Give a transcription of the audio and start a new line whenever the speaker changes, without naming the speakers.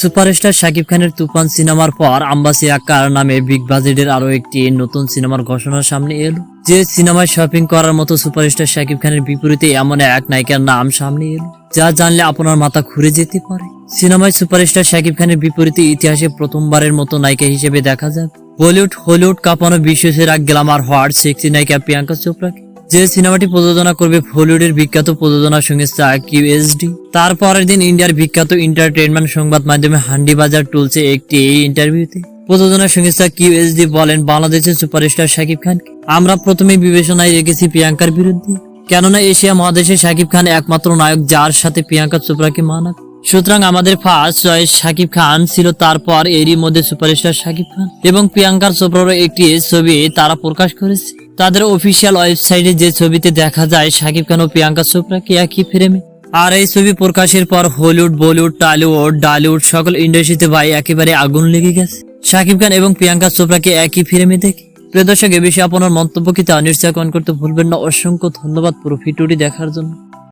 Superstar Shakib খানের তুফান সিনেমার পর আম্বাসি আক্কার নামে বিগ বাজেটের আরও একটি নতুন সিনেমার ঘোষণা সামনে এলো। যে সিনেমায় শপিং করার মতো সুপারস্টার শাকিব খানের বিপরীতে এমন এক নায়িকার নাম সামনে এলো, যা জানলে আপনার মাথা ঘুরে যেতে পারে। সিনেমায় সুপারস্টার শাকিব খানের বিপরীতে ইতিহাসে প্রথমবারের মতো নায়িকা হিসেবে দেখা যাবে বলিউড, হলিউড কাঁপানো বিশ্বসেরা গ্ল্যামার হওয়ার সেক্সি নায়িকা প্রিয়াঙ্কা চোপড়াকে। যে সিনেমাটি প্রযোজনা করবে বলিউডের বিখ্যাত প্রযোজনা সংস্থা কিউএসডি তারপরের দিন ইন্ডিয়ার বিখ্যাত এন্টারটেইনমেন্ট সংবাদ মাধ্যমে হান্ডি বাজার টুলছে একটি এই ইন্টারভিউতে প্রযোজনা সংস্থা কিউএসডি বলেন, বাংলাদেশের সুপারস্টার শাকিব খান আমরা প্রথমে বিবেচনায় রেখেছি প্রিয়াঙ্কার বিরুদ্ধে। কেননা এশিয়া মহাদেশে শাকিব খান একমাত্র নায়ক যার সাথে প্রিয়াঙ্কা চোপড়াকে মানাবে সুতরাং আমাদের ফার্স্ট চয়েস শাকিব খান ছিল তারপর এরই মধ্যে সুপারস্টার শাকিব খান এবং প্রিয়াঙ্কার চোপড়ারও একটি ছবি তারা প্রকাশ করেছে। তাদের অফিসিয়াল ওয়েবসাইটে যে ছবিতে দেখা যায় শাকিব খান ও প্রিয়াঙ্কা চোপড়াকে একই ফ্রেমে আর এই ছবি প্রকাশের পর হলিউড, বলিউড, টলিউড, ডালিউড সকল ইন্ডাস্ট্রিতে ভাই একেবারে আগুন লেগে গেছে। শাকিব খান এবং প্রিয়াঙ্কা চোপড়াকে একই ফ্রেমে দেখে? প্রিয় দর্শক, এ বিষয়ে আপনার মন্তব্য কি তা নিশ্চয় কমেন্ট করতে ভুলবেন না। অসংখ্য ধন্যবাদ পুরো ভিডিওটি দেখার জন্য।